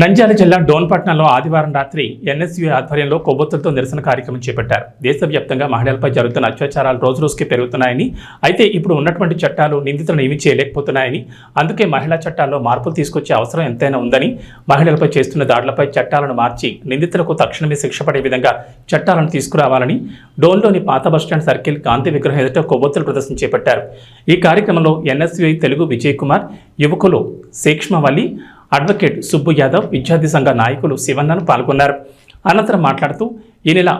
నంద్యాల జిల్లా డోన్పట్నంలో ఆదివారం రాత్రి ఎన్ఎస్యు ఆధ్వర్యంలో కొవ్వొత్తులతో నిరసన కార్యక్రమం చేపట్టారు. దేశవ్యాప్తంగా మహిళలపై జరుగుతున్న అత్యాచారాలు రోజు రోజుకి పెరుగుతున్నాయని అయితే ఇప్పుడు ఉన్నటువంటి చట్టాలు నిందితులను ఏమీ చేయలేకపోతున్నాయని అందుకే మహిళా చట్టాల్లో మార్పులు తీసుకొచ్చే అవసరం ఎంతైనా ఉందని మహిళలపై చేస్తున్న దాడులపై చట్టాలను మార్చి నిందితులకు తక్షణమే శిక్ష పడే విధంగా చట్టాలను తీసుకురావాలని డోన్లోని పాత బస్టాండ్ సర్కిల్ గాంధీ విగ్రహం ఎదుట కొవ్వొత్తుల ప్రదర్శన చేపట్టారు. ఈ కార్యక్రమంలో ఎన్ఎస్యుఐ తెలుగు విజయ్ కుమార్ యువకులు సేక్ష్మవల్లి అడ్వకేట్ సుబ్బు యాదవ్ విద్యార్థి సంఘ నాయకులు శివన్నను పాల్గొన్నారు. అనంతరం మాట్లాడుతూ ఈ నెల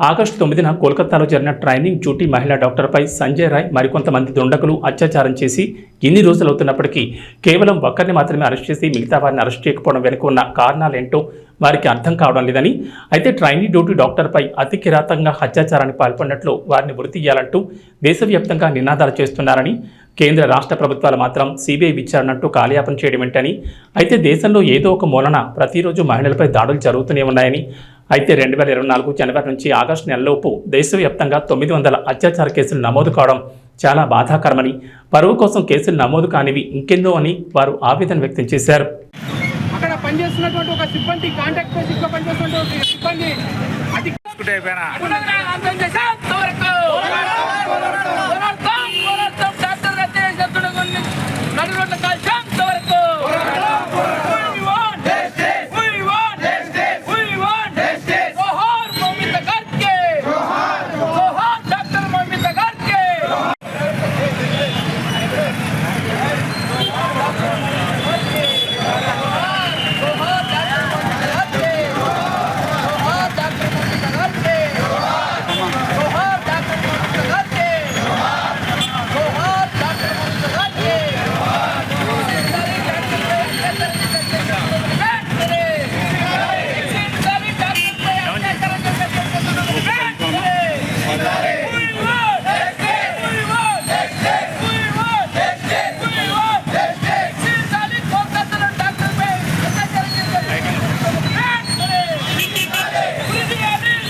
ఆగస్టు తొమ్మిదిన కోల్కతాలో జరిగిన ట్రైనింగ్ డ్యూటీ మహిళా డాక్టర్పై సంజయ్ రాయ్ మరికొంతమంది దుండగులు అత్యాచారం చేసి ఇన్ని రోజులు అవుతున్నప్పటికీ కేవలం ఒక్కరిని మాత్రమే అరెస్ట్ చేసి మిగతా వారిని అరెస్ట్ చేయకపోవడం వెనుక ఉన్న కారణాలేంటో వారికి అర్థం కావడం లేదని అయితే ట్రైనింగ్ డ్యూటీ డాక్టర్పై అతి కిరాతంగా అత్యాచారానికి పాల్పడినట్లు వారిని వృత్తి తీయాలంటూ దేశవ్యాప్తంగా నినాదాలు చేస్తున్నారని కేంద్ర రాష్ట్ర ప్రభుత్వాలు మాత్రం సిబిఐ విచారణ అంటూ కాలయాపన చేయడం ఏంటని అయితే దేశంలో ఏదో ఒక మూలన ప్రతిరోజు మహిళలపై దాడులు జరుగుతూనే ఉన్నాయని అయితే రెండు వేల ఇరవై నాలుగు జనవరి నుంచి ఆగస్టు నెలలోపు దేశవ్యాప్తంగా తొమ్మిది వందల అత్యాచార కేసులు నమోదు కావడం చాలా బాధాకరమని పరువు కోసం కేసులు నమోదు కానివి ఇంకెందో అని వారు ఆవేదన వ్యక్తం చేశారు. అక్కడ పనిచేస్తున్నటువంటి ఒక సిబ్బంది కాంటాక్ట్ బేసిక్లో పనిచేస్తున్నటువంటి ఒక సిబ్బంది.